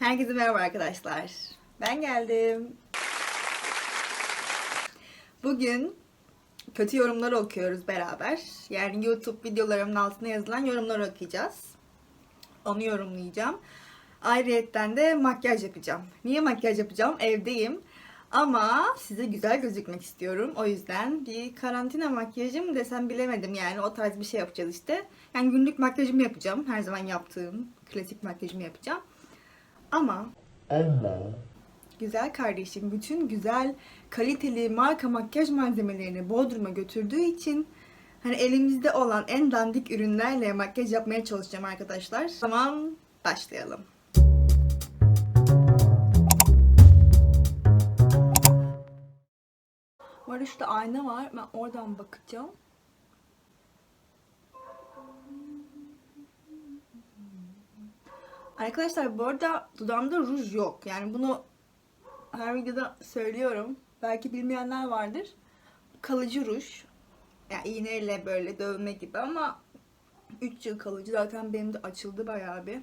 Herkese merhaba arkadaşlar. Ben geldim. Bugün kötü yorumları okuyoruz beraber. Yani YouTube videolarımın altına yazılan yorumları okuyacağız. Onu yorumlayacağım. Ayrıyetten de makyaj yapacağım. Niye makyaj yapacağım? Evdeyim. Ama size güzel gözükmek istiyorum. O yüzden bir karantina makyajı mı desem bilemedim yani. O tarz bir şey yapacağız işte. Yani günlük makyajımı yapacağım. Her zaman yaptığım klasik makyajımı yapacağım. Ama Ama güzel kardeşim bütün güzel kaliteli marka makyaj malzemelerini Bodrum'a götürdüğü için hani elimizde olan en dandik ürünlerle makyaj yapmaya çalışacağım arkadaşlar. O zaman başlayalım. Bu arada şurada ayna var. Ben oradan bakacağım. Arkadaşlar bu arada dudağımda ruj yok. Yani bunu her videoda söylüyorum. Belki bilmeyenler vardır. Kalıcı ruj. Yani iğneyle böyle dövme gibi ama 3 yıl kalıcı. Zaten benim de açıldı bayağı bir.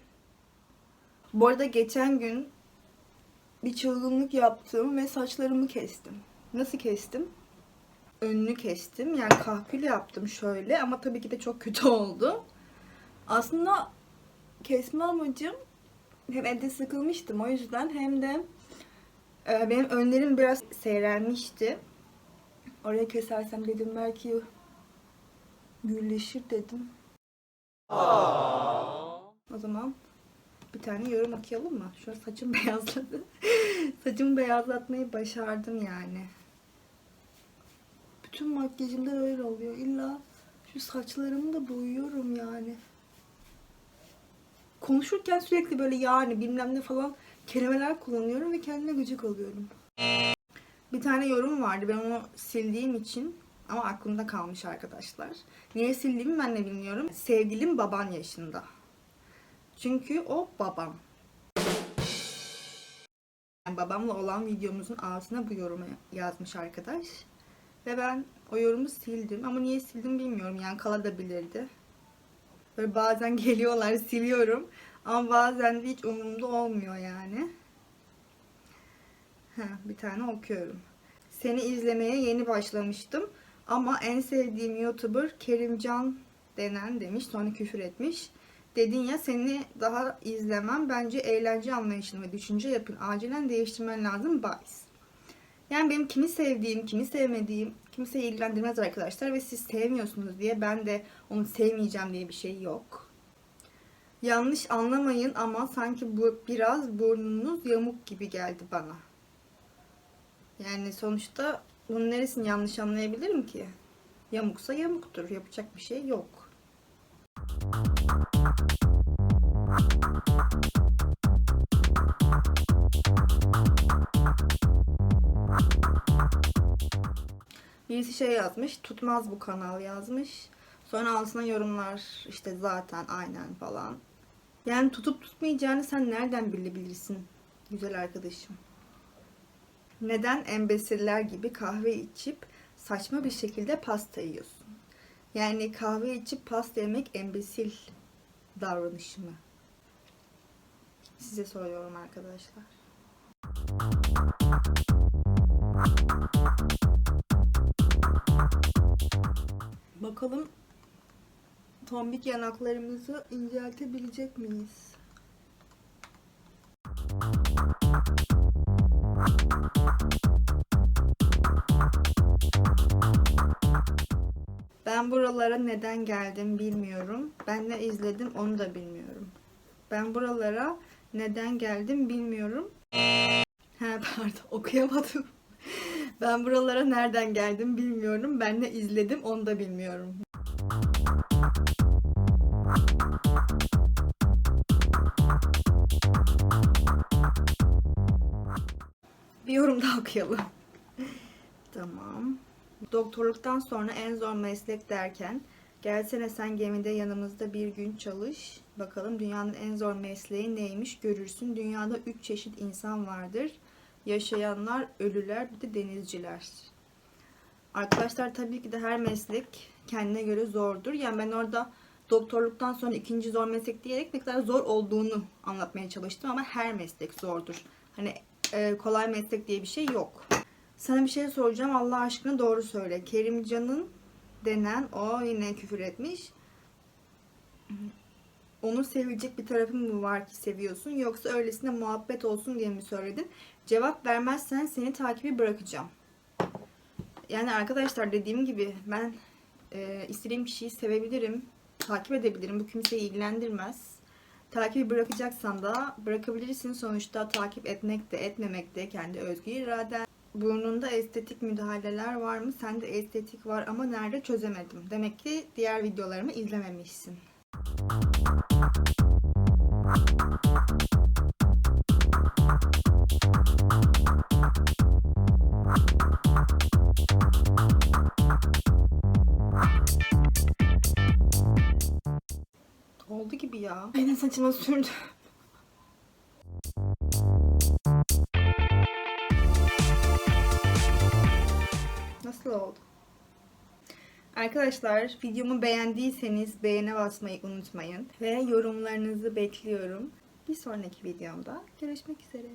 Bu arada geçen gün bir çılgınlık yaptım ve saçlarımı kestim. Nasıl kestim? Önünü kestim. Yani kahkül yaptım şöyle ama tabii ki de çok kötü oldu. Aslında kesme amacım hem evde sıkılmıştım o yüzden hem de e, benim önlerim biraz seyrelmişti. Oraya kesersem dedim belki gülleşir dedim. O zaman bir tane yorum okuyalım mı? Şu saçım beyazladı. Saçımı beyazlatmayı başardım yani. Bütün makyajımda öyle oluyor. İlla şu saçlarımı da boyuyorum yani konuşurken sürekli böyle yani bilmem ne falan kelimeler kullanıyorum ve kendime gıcık oluyorum. Bir tane yorum vardı ben onu sildiğim için ama aklımda kalmış arkadaşlar. Niye sildiğimi ben de bilmiyorum. Sevgilim baban yaşında. Çünkü o babam. Yani babamla olan videomuzun altına bu yorumu yazmış arkadaş. Ve ben o yorumu sildim ama niye sildim bilmiyorum yani kalabilirdi. Böyle bazen geliyorlar siliyorum. Ama bazen de hiç umurumda olmuyor yani. Heh, bir tane okuyorum. Seni izlemeye yeni başlamıştım. Ama en sevdiğim YouTuber Kerimcan denen demiş. Sonra küfür etmiş. Dedin ya seni daha izlemem. Bence eğlence anlayışını ve düşünce yapın. Acilen değiştirmen lazım. Bye. Yani benim kimi sevdiğim, kimi sevmediğim kimseyi ilgilendirmez arkadaşlar ve siz sevmiyorsunuz diye ben de onu sevmeyeceğim diye bir şey yok. Yanlış anlamayın ama sanki bu biraz burnunuz yamuk gibi geldi bana. Yani sonuçta bunun neresini yanlış anlayabilirim ki? Yamuksa yamuktur. Yapacak bir şey yok. Birisi şey yazmış, tutmaz bu kanal yazmış. Sonra altına yorumlar işte zaten aynen falan. Yani tutup tutmayacağını sen nereden bilebilirsin güzel arkadaşım? Neden embesiller gibi kahve içip saçma bir şekilde pasta yiyorsun? Yani kahve içip pasta yemek embesil davranışı mı? Size soruyorum arkadaşlar. Bakalım tombik yanaklarımızı inceltebilecek miyiz? Ben buralara neden geldim bilmiyorum. Ben ne izledim onu da bilmiyorum. Ben buralara neden geldim bilmiyorum. He pardon okuyamadım. Ben buralara nereden geldim bilmiyorum. Ben ne izledim onu da bilmiyorum. Bir yorum daha okuyalım. tamam. Doktorluktan sonra en zor meslek derken gelsene sen gemide yanımızda bir gün çalış. Bakalım dünyanın en zor mesleği neymiş görürsün. Dünyada üç çeşit insan vardır. Yaşayanlar, ölüler, bir de denizciler. Arkadaşlar tabii ki de her meslek kendine göre zordur. Yani ben orada doktorluktan sonra ikinci zor meslek diyerek ne kadar zor olduğunu anlatmaya çalıştım ama her meslek zordur. Hani e, kolay meslek diye bir şey yok. Sana bir şey soracağım Allah aşkına doğru söyle. Kerimcan'ın denen o yine küfür etmiş. Onu sevecek bir tarafın mı var ki seviyorsun yoksa öylesine muhabbet olsun diye mi söyledin? Cevap vermezsen seni takibi bırakacağım. Yani arkadaşlar dediğim gibi ben e, istediğim kişiyi sevebilirim, takip edebilirim. Bu kimseyi ilgilendirmez. Takibi bırakacaksan da bırakabilirsin. Sonuçta takip etmek de etmemek de kendi özgür iraden. Burnunda estetik müdahaleler var mı? Sende estetik var ama nerede çözemedim. Demek ki diğer videolarımı izlememişsin. Oldu gibi ya. Aynen saçıma sürdü. Nasıl oldu? Arkadaşlar videomu beğendiyseniz beğene basmayı unutmayın. Ve yorumlarınızı bekliyorum. Bir sonraki videomda görüşmek üzere.